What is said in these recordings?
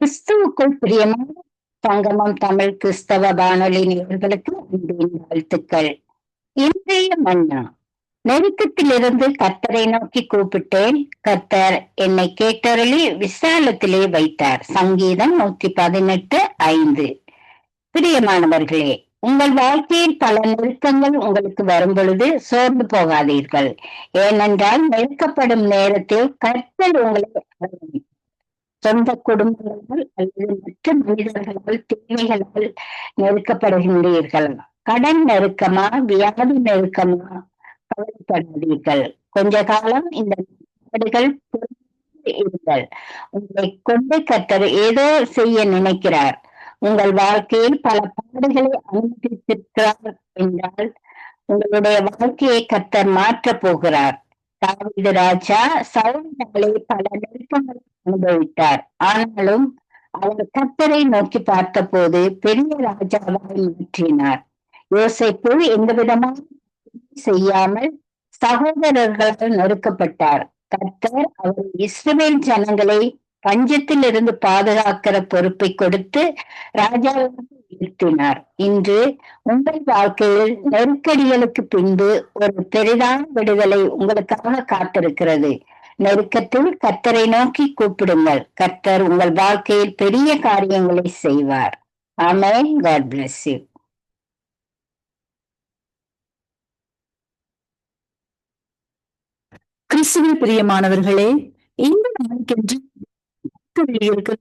கிறிஸ்துவுக்குள் பிரியமான சங்கமம் தமிழ் கிறிஸ்தவ வானொலி நேர்களுக்கு அன்பின் வாழ்த்துக்கள். இன்றைய மன்னா நெருக்கத்திலிருந்து கத்தரை நோக்கி கூப்பிட்டேன். கத்தர் என்னை கேட்டருளி விசாலத்திலே வைத்தார். சங்கீதம் நூத்தி பதினெட்டு ஐந்து. பிரியமானவர்களே உங்கள் வாழ்க்கையில் பல நெருக்கங்கள் உங்களுக்கு வரும் பொழுது சோர்ந்து போகாதீர்கள். ஏனென்றால் நெருக்கப்படும் நேரத்தில் கற்கள் உங்களை சொந்த குடும்பங்கள் அல்லது மற்ற மனிதர்களால் தேவைகளால் நெருக்கப்படுகின்றீர்கள். கடன் நெருக்கமா வியாதி நெருக்கமா கவலைப்படாதீர்கள் கொஞ்ச காலம் இந்த நாடுகள் இருங்கள். உங்களை கொண்டு கத்தர் ஏதோ செய்ய நினைக்கிறார். உங்கள் வாழ்க்கையில் பல பாடுகளை அனுமதித்திருக்கிறார் என்றால் உங்களுடைய வாழ்க்கையை கத்தர் மாற்றப் போகிறார். தாவீது ராஜா சவுலினாலே பல நெருக்கங்கள் அனுபவித்தார். ஆனாலும் அவர் கர்த்தரை நோக்கி பார்த்த போது பெரிய ராஜாவாய் மாற்றினார். யோசேப்பு எந்த விதமான செய்யாமல் சகோதரர்களால் நொறுக்கப்பட்டார். கத்தர் அவர் இஸ்ரேல் ஜனங்களை பஞ்சத்தில் இருந்து பாதுகாக்கிற பொறுப்பை கொடுத்து ராஜாவாக உயர்த்தினார் இன்று உங்கள் வாழ்க்கையில் நெருக்கடிகளுக்கு பின்பு ஒரு பெரிதான விடுதலை உங்களுக்காக காத்திருக்கிறது. நெருக்கத்தில் கர்த்தரை நோக்கி கூப்பிடுங்கள். கர்த்தர் உங்கள் வாழ்க்கையில் பெரிய காரியங்களை செய்வார். ஆமென். காட் பிளஸ் யூ கிறிஸ்துவில் பிரியமானவர்களே இந்த நாளுக்கென்று வாக்குகளில் இருக்கிற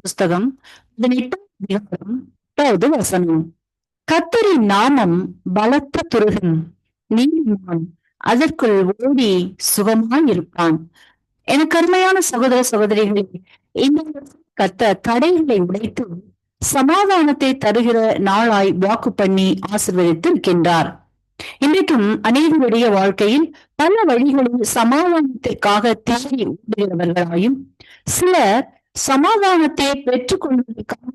புஸ்தகம் பதினெட்டாம் வசனம். கத்தரின் நாமம் பலத்த துருகன் நீதிமான் அதற்குள் ஓடி சுகமாய் இருப்பான். எனக்கு அருமையான சகோதர சகோதரிகளே இந்த கத்த தடைகளை உடைத்து சமாதானத்தை தருகிற நாளாய் வாக்கு பண்ணி ஆசிர்வதித்து இருக்கின்றார் இன்றைக்கும் அநேகருடைய வாழ்க்கையில் பல வழிகளில் சமாதானத்திற்காக தேடி ஓடுகிறவர்களாயும் சிலர் சமாதானத்தை பெற்றுக் கொள்வதற்காக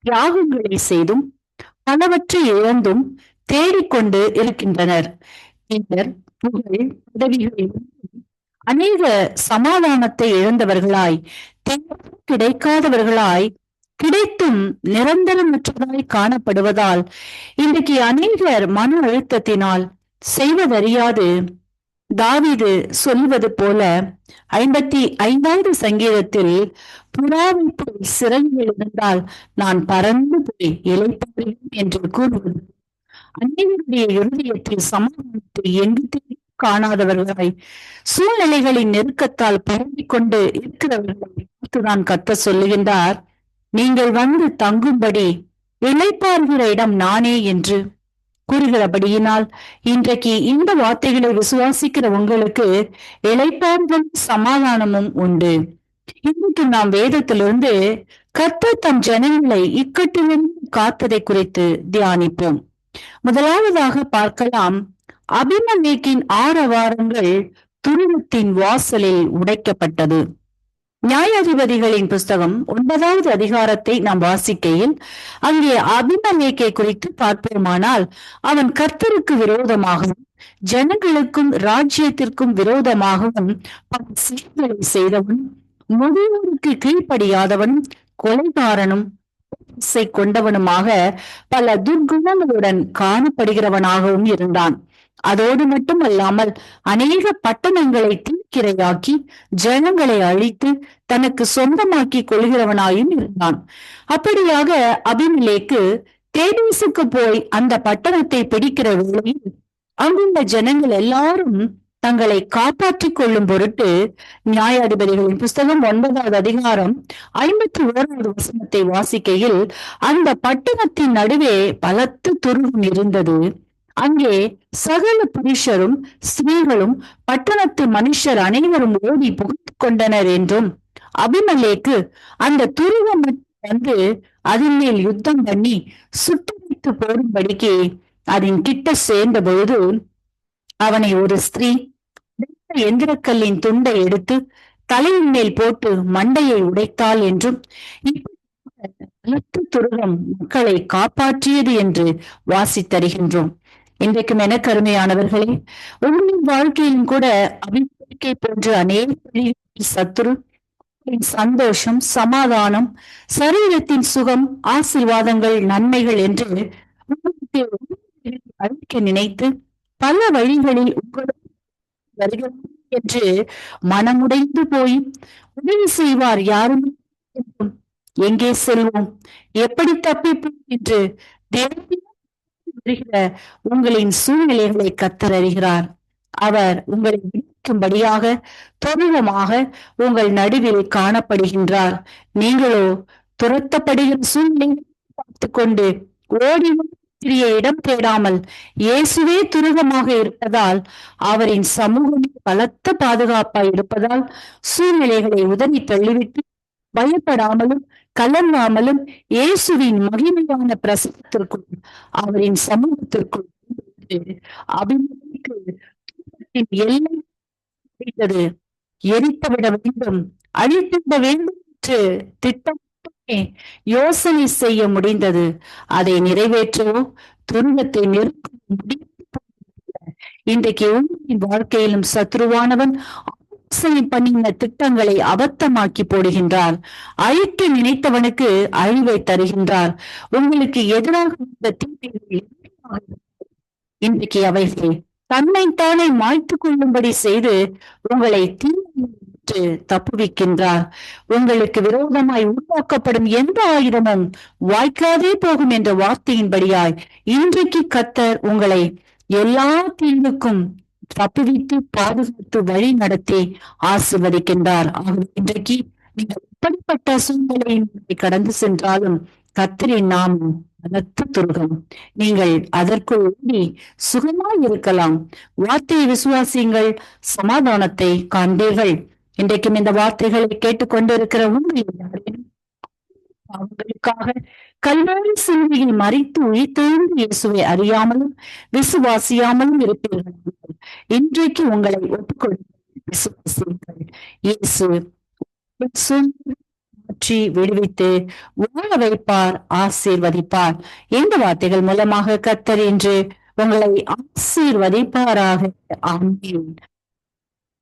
தியாகங்களை செய்தும் பலவற்றை இழந்தும் தேடிக்கொண்டு இருக்கின்றனர். பின்னர் புகழ் பதவிகளில் அநேக சமாதானத்தை இழந்தவர்களாய் கிடைக்காதவர்களாய் கிடைத்தும் நிரந்தரமற்றதாய் காணப்படுவதால் இன்றைக்கு அநேகர் மன அழுத்தத்தினால் செய்வதறியாது. தாவிது சொல்வது போல ஐம்பத்தி ஐந்தாவது சங்கீதத்தில் புறாவை போய் சிறகில் இருந்தால் நான் பறந்து போய் இலைப்பாறேன் என்று கூறுவது. அநேகருடைய இருதயத்தில் சமாதானத்தை எங்கு காணாதவர்களாய் சூழ்நிலைகளின் நெருக்கத்தால் பரவிக்கொண்டு இருக்கிறவர்களை பார்த்துதான் கத்த சொல்லுகின்றார். நீங்கள் வந்து தங்கும்படி இழைப்பார்கிற இடம் நானே என்று கூறுகிறபடியினால் இன்றைக்கு இந்த வார்த்தைகளை விசுவாசிக்கிற உங்களுக்கு இளைப்பாறுதல் சமாதானமும் உண்டு. இன்றைக்கு நாம் வேதத்திலிருந்து கர்த்தர் தம் ஜனங்களை இக்கட்டிலிருந்து காத்ததை குறித்து தியானிப்போம். முதலாவதாக பார்க்கலாம் அபிமலேக்கின் ஆரவாரங்கள் துருவத்தின் வாசலில் உடைக்கப்பட்டது. நியாயாதிபதிகளின் புஸ்தகம் ஒன்பதாவது அதிகாரத்தை நாம் வாசிக்கையில் அங்கே அபிமலேக்கை குறித்து பார்ப்போமானால் அவன் கர்த்தருக்கு விரோதமாகவும் ஜனங்களுக்கும் ராஜ்யத்திற்கும் விரோதமாகவும் பல செயல்களை செய்தவன் முதியோருக்கு கீழ்ப்படியாதவன் கொலைகாரனும் கொண்டவனுமாக பல துர்குணங்களுடன் காணப்படுகிறவனாகவும் இருந்தான். அதோடு மட்டுமல்லாமல் அநேக பட்டணங்களை தீக்கிரையாக்கி ஜனங்களை அழித்து தனக்கு சொந்தமாக்கி கொள்கிறவனாயும் இருந்தான். அப்படியாக அபிமிலேக்கு தேடீசுக்கு போய் அந்த பட்டணத்தை பிடிக்கிற வேளையில் அங்குள்ள ஜனங்கள் எல்லாரும் தங்களை காப்பாற்றிக் கொள்ளும் பொருட்டு நியாயாதிபதிகளின் புஸ்தகம் ஒன்பதாவது அதிகாரம் ஐம்பத்தி ஓராவது வசனத்தை வாசிக்கையில் அந்த பட்டணத்தின் நடுவே பலத்து துருவம் இருந்தது. அங்கே சகல புருஷரும் ஸ்திரீகளும் பட்டணத்து மனுஷர் அனைவரும் ஓடி புகுந்து கொண்டனர் என்றும் அபிமலேக்கு அந்த துருவம் வந்து அதன் மேல் யுத்தம் பண்ணி சுட்டரித்து போடும்படிக்கு அதன் கிட்ட சேர்ந்த பொழுது அவனை ஒரு ஸ்திரீ எந்திரக்கல்லின் துண்டை எடுத்து தலையின் மேல் போட்டு மண்டையை உடைத்தாள் என்றும் பலத்த துருவம் மக்களை காப்பாற்றியது என்று வாசித்தருகின்றோம் இன்றைக்கும் என கருமையானவர்களே உங்களின் வாழ்க்கையிலும் கூட அபிப்பிக்கை போன்ற அநேக சத்துரு சந்தோஷம் சமாதானம் சரீரத்தின் சுகம் ஆசீர்வாதங்கள் நன்மைகள் என்று அழிக்க நினைத்து பல வழிகளில் உங்களுடன் வருகிறது என்று மனமுடைந்து போய் உதவி செய்வார் யாரும் எங்கே செல்வோம்? எப்படி தப்பிப்போம் என்று தேவனிடம் வருகிற உங்களின் சூழ்நிலைகளை கத்தர் அறிகிறார். அவர் உங்களை விடுவிக்கும்படியாக துரிதமாக உங்கள் நடுவில் காணப்படுகின்றார். நீங்களோ துரத்தப்படுகிற சூழ்நிலையை பார்த்து கொண்டு ஓடி சிறிய இடம் தேடாமல் இயேசுவே துருகமாக இருப்பதால் அவரின் சமூகம் பலத்த பாதுகாப்பாய் இருப்பதால் சூழ்நிலைகளை உதறி தள்ளிவிட்டு பயப்படாமலும் கலங்காமலும் இயேசுவின் மகிமையான பிரசனத்திற்கும் அவரின் சமூகத்திற்கும் அபிமதிக்கு எல்லை முடிந்தது எரித்துவிட வேண்டும் அழித்துவிட வேண்டும் என்று திட்டம் யோசனை செய்ய முடிந்தது. அதை நிறைவேற்றவும் துருவத்தை நெருக்க முடியும் இன்றைக்கு உங்களின் வாழ்க்கையிலும் சத்ருவானவன் ஆலோசனை பண்ணின திட்டங்களை அபத்தமாக்கி போடுகின்றார். அழிக்க நினைத்தவனுக்கு அழிவை தருகின்றார். உங்களுக்கு எதிராக இந்த தீமைகள் இன்றைக்கு அவைகள்? தன்னைத்தானே மாய்த்து கொள்ளும்படி செய்து உங்களை தீர்த்து தப்புவிக்கின்றார். உங்களுக்கு விரோதமாய் உருவாக்கப்படும் எந்த ஆயுதமும் வாய்க்காதே போகும் என்ற வார்த்தையின்படியாய் இன்றைக்கு கத்தர் உங்களை எல்லா தீங்குக்கும் தப்புவித்து பாதுகாத்து வழி நடத்தி ஆசிர்வதிக்கின்றார். அவர் இன்றைக்கு நீங்கள் எப்படிப்பட்ட சூழ்நிலையை கடந்து சென்றாலும் கத்திரி நாம் துருகம். நீங்கள் அதற்குள் ஓடி சுகமாய் இருக்கலாம். வார்த்தையை விசுவாசியுங்கள் சமாதானத்தை காண்பீர்கள். இன்றைக்கும் இந்த வார்த்தைகளை கேட்டுக்கொண்டிருக்கிற உங்கள் அவங்களுக்காக கல்வாரி சிலுவையில் மறித்து உயிர்த்தெழுந்து இயேசுவை அறியாமலும் விசுவாசியாமலும் இருப்பீர்கள்? இன்றைக்கு உங்களை ஒப்புக்கொள்ள இயேசு மாற்றி விடுவித்து வாழ வைப்பார் ஆசீர்வதிப்பார். இந்த வார்த்தைகள் மூலமாக கத்தர் என்று உங்களை ஆசீர்வதிப்பாராக. ஆமீன்.